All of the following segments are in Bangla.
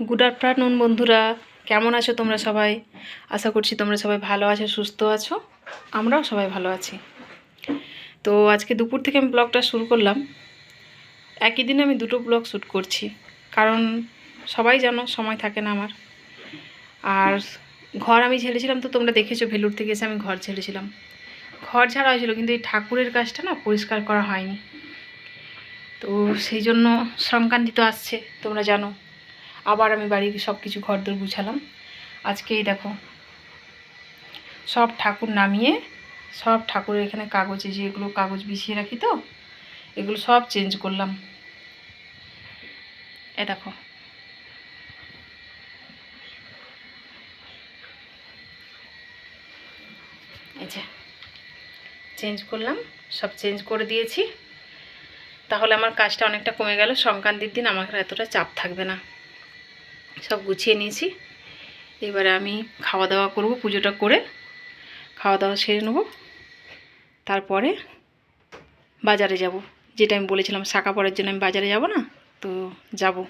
গুড আফটারনুন বন্ধুরা। কেমন আছো তোমরা সবাই? আশা করছি তোমরা সবাই ভালো আছো, সুস্থ আছো। আমরাও সবাই ভালো আছি। তো আজকে দুপুর থেকে আমি ব্লগটা শুরু করলাম। একই দিনে আমি দুটো ব্লগ শ্যুট করছি। কারণ সবাই জানো, সময় থাকে না আমার। আর ঘর আমি ঝেড়েছিলাম তো তোমরা দেখেছ, ভেলুর থেকে এসে আমি ঘর ঝেড়েছিলাম। ঘর ঝাড়া হয়েছিল, কিন্তু এই ঠাকুরের কাজটা না পরিষ্কার করা হয়নি। তো সেই জন্য সংক্রান্তি তো আসছে, তোমরা জানো। আবার আমি বাড়ির সব কিছু ঘর ঘরদোর গুছালাম। আজকেই দেখো, সব ঠাকুর নামিয়ে, সব ঠাকুরের এখানে কাগজে যে এগুলো কাগজ বিছিয়ে রাখি তো, এগুলো সব চেঞ্জ করলাম। এ দেখো যে চেঞ্জ করলাম, সব চেঞ্জ করে দিয়েছি। তাহলে আমার কাজটা অনেকটা কমে গেল, সংক্রান্তির দিন আমার এতটা চাপ থাকবে না। সব গুছিয়ে নিয়েছি। এবারে আমি খাওয়া দাওয়া করব, পুজোটা করে। খাওয়া দাওয়া সেরে নেব। তারপরে বাজারে যাব। যেটা আমি বলেছিলাম শাঁকা পড়ার জন্য আমি বাজারে যাব না? তো যাব।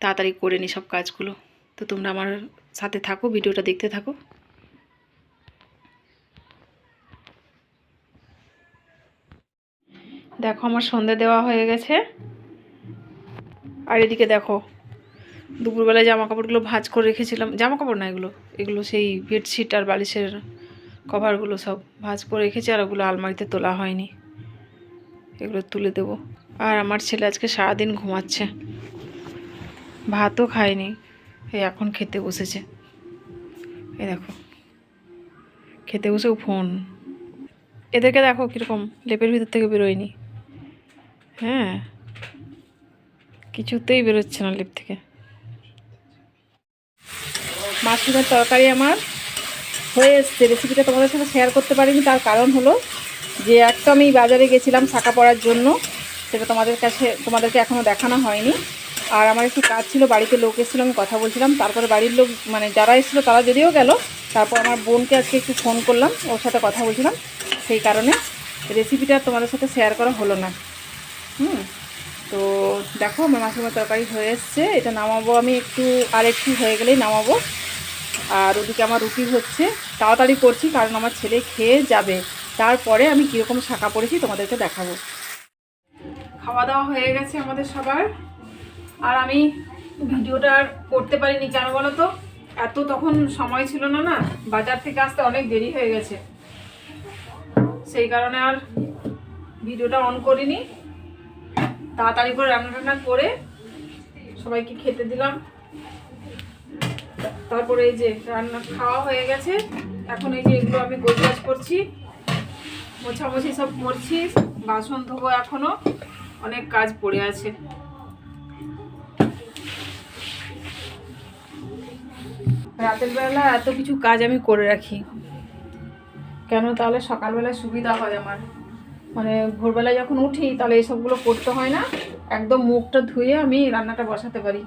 তাড়াতাড়ি করে নিই সব কাজগুলো। তো তোমরা আমার সাথে থাকো, ভিডিওটা দেখতে থাকো। দেখো, আমার সন্ধে দেওয়া হয়ে গেছে। আর এদিকে দেখো দুপুরবেলায় জামা কাপড়গুলো ভাজ করে রেখেছিলাম। জামা কাপড় না এগুলো এগুলো সেই বেডশিট আর বালিশের কভারগুলো সব ভাজ করে রেখেছি আর ওগুলো আলমারিতে তোলা হয়নি। এগুলো তুলে দেব। আর আমার ছেলে আজকে সারাদিন ঘুমাচ্ছে। ভাতও খায়নি, এই এখন খেতে বসেছে। এই দেখো, খেতে বসেও ফোন এদেরকে দেখো কীরকম, লেপের ভিতর থেকে বেরোয়নি। হ্যাঁ কিছুতেই বেরোচ্ছে না লেপ থেকে। মাশরুমের তরকারি আমার হয়ে এসছে। রেসিপিটা তোমাদের সাথে শেয়ার করতে পারিনি, তার কারণ হলো যে একটা আমি বাজারে গেছিলাম শাঁকা পড়ার জন্য, সেটা তোমাদের কাছে, তোমাদেরকে এখনও দেখানো হয়নি। আর আমার একটু কাজ ছিল, বাড়িতে লোক এসেছিল, আমি কথা বলছিলাম। তারপরে বাড়ির লোক মানে যারা এসেছিল, তারা যদিও গেল, তারপর আমার বোনকে আজকে একটু ফোন করলাম, ওর সাথে কথা বলছিলাম। সেই কারণে রেসিপিটা তোমাদের সাথে শেয়ার করা হলো না। হুম? তো দেখো আমার মাছের তরকারি হয়ে এসছে। এটা নামাবো আমি একটু, আর একটু হয়ে গেলেই নামাবো। আর ওদিকে আমার রুটি হচ্ছে। তাড়াতাড়ি করছি কারণ আমার ছেলে খেয়ে যাবে। তারপরে আমি কীরকম শাঁকা পড়েছি তোমাদেরকে দেখাবো। খাওয়া দাওয়া হয়ে গেছে আমাদের সবার। আর আমি ভিডিওটা করতে পারিনি, কেন বলো তো? এত তখন সময় ছিল না না? বাজার থেকে আসতে অনেক দেরি হয়ে গেছে। সেই কারণে আর ভিডিওটা অন করিনি। তাড়াতাড়ি করে রান্না টান্না করে সবাইকে খেতে দিলাম। তারপরে এই যে রান্না খাওয়া হয়ে গেছে। এখন এই যে এগুলো আমি গোছগাছ করছি। মোছামুছি সব করছি। বাসন ধোবো এখনও। অনেক কাজ পড়ে আছে। রাতের বেলা এত কিছু কাজ আমি করে রাখি। কেন তাহলে সকালবেলায় সুবিধা হয় আমার। মানে ভোরবেলায় যখন উঠি, তাহলে এসবগুলো করতে হয় না। একদম মুখটা ধুয়ে আমি রান্নাটা বসাতে পারি।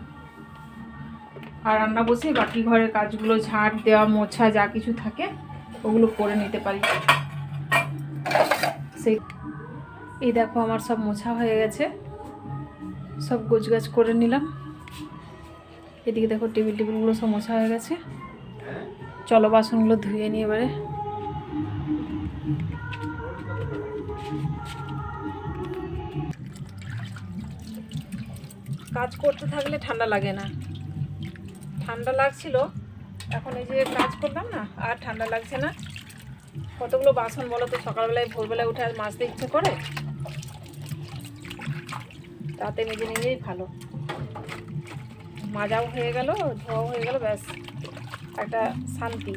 আর রান্না বসে বাকি ঘরের কাজগুলো, ঝাড় দেওয়া, মোছা, যা কিছু থাকে, ওগুলো করে নিতে পারি। সেই এই দেখো আমার সব মোছা হয়ে গেছে। সব গোছগাছ করে নিলাম। এদিকে দেখো টেবিল টেবিলগুলো সব মোছা হয়ে গেছে। চলো বাসনগুলো ধুয়ে নিয়ে এবারে। কাজ করতে থাকলে ঠান্ডা লাগে না। ঠান্ডা লাগছিল, এখন এই যে কাজ করলাম না, আর ঠান্ডা লাগছে না। কতগুলো বাসন বলো তো, সকালবেলায়, ভোরবেলায় উঠে আর মাজতে ইচ্ছে করে? তাতে মেজে নিলেই ভালো। মাজাও হয়ে গেল, ধোয়াও হয়ে গেল, ব্যাস। একটা শান্তি।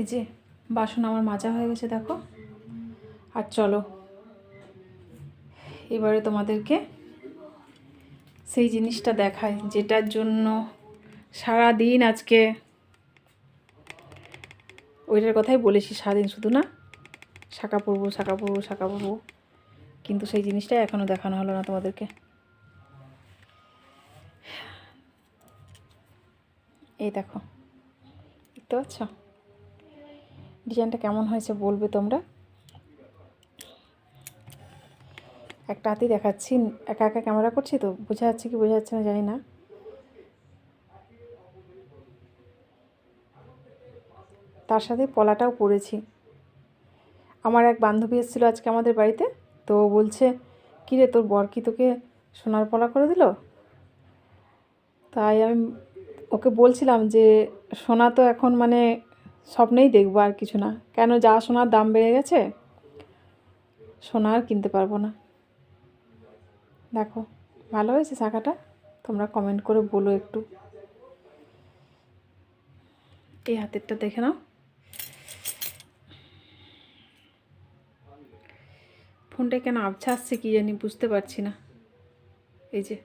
এই যে, বাসন আমার মাজা হয়ে গেছে, দেখো। আর চলো। এবারে তোমাদেরকে সেই জিনিসটা দেখায় যেটার জন্য সারা দিন আজকে ওইটার কথাই বলেছি, সারাদিন শুধু না শাঁকা পরবো শাঁকা পরবো শাঁকা পরবো কিন্তু সেই জিনিসটা এখনও দেখানো হলো না তোমাদেরকে। এই দেখো, দেখতে পাচ্ছ? ডিজাইনটা কেমন হয়েছে বলবে তোমরা? একটা হাতেই দেখাচ্ছি। একা একা ক্যামেরা করছি তো, বোঝা যাচ্ছে কি বোঝা যাচ্ছে না জানি না। তার সাথে পলাটাও পরেছি আমার এক বান্ধবী এসেছিল আজকে আমাদের বাড়িতে, তো বলছে, কী রে, তোর বর কি তোকে সোনার পলা করে দিল? তাই আমি ওকে বলছিলাম যে, সোনা তো এখন মানে স্বপ্নেই দেখব আর কিছু না। কেন যা সোনার দাম বেড়ে গেছে, সোনা আর কিনতে পারব না। দেখো, ভালো হয়েছে শাখাটা? তোমরা কমেন্ট করে বলো একটু। এই হাতেরটা দেখে নাও। ফোনটা কেন আবছা আসছে কি জানি বুঝতে পারছি না। এই যে।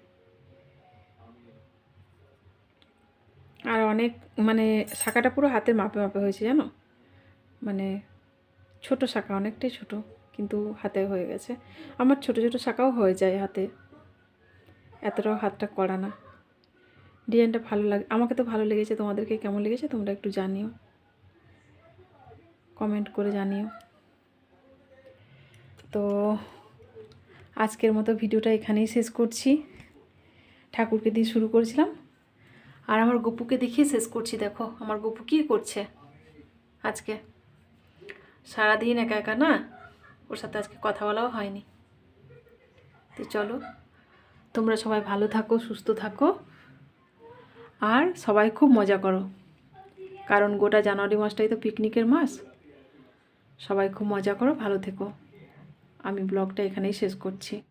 আর অনেক মানে শাখাটা পুরো হাতের মাপে মাপে হয়েছে জানো? মানে ছোট শাখা, অনেকটাই ছোট। কিন্তু হাতে হয়ে গেছে। আমার ছোট ছোট শাখাও হয়ে যায় হাতে। এতটাও হাতটা করা না। ডিজাইনটা ভালো লাগে, আমাকে তো ভালো লেগেছে। তোমাদেরকে কেমন লেগেছে তোমরা একটু জানিও। কমেন্ট করে জানিও। তো আজকের মতো ভিডিওটা এখানেই শেষ করছি। ঠাকুরকে দিয়ে শুরু করেছিলাম। আর আমার গপুকে দেখিয়ে শেষ করছি, দেখো। আমার গপু কী করছে আজকে? সারাদিন একা একা না? ওর সাথে আজকে কথা বলাও হয়নি। তো চলো, তোমরা সবাই ভালো থাকো, সুস্থ থাকো, আর সবাই খুব মজা করো। কারণ গোটা জানুয়ারি মাসটাই তো পিকনিকের মাস। সবাই খুব মজা করো, ভালো থেকো। আমি ব্লগটা এখানেই শেষ করছি।